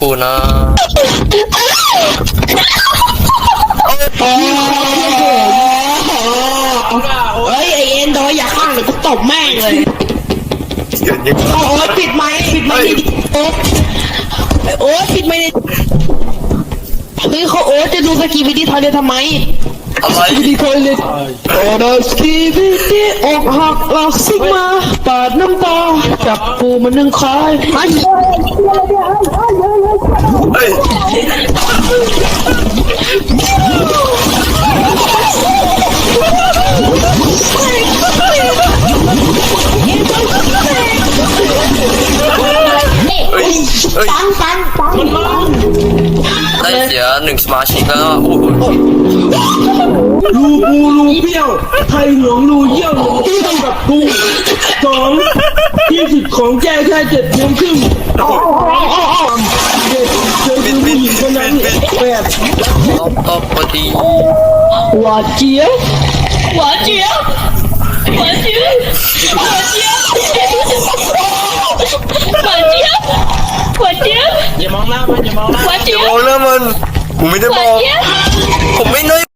ครู่นะเฮ้ยไอเอ็นโดยอย่าข้างเลยกูตบแม่งเลยเสียงยังโอ้ยปิดไมค์ปิดไมค์ดิโอ๊ตโอ๊ตปิดไมค์ดิเฮ้ยเขาโอ๊ตจะดูสกีวิดีทอยเลยทำไมอะไรสกีวิดีทอยเลยโอ้ดสกีวิดีอกหักหลักซิกมาปาดน้ำตาจับปูมันนึ่งคายไอ้ เฮ้ย ตันตันตันาได้เสียหนึ่งสมาชิกแล้วโอ้โหรูปูรูเปี้ยวไทยหลวงรูเยี่ยวหลวงเที่ยวกับกูสองที่สุดของแก้แค่เจ็ดเมือนครึ่งเด็ดเจอผู้หญิงคนนั้นแบบตบตบพอดีหวาเจี๊ยบหวาเจี๊ยบหวาเจี๊ยบ อย่ามองหน้ามันอย่ามองหน้ามันอย่ามองหน้ามัน ผมไม่ได้มอง ผมไม่ได้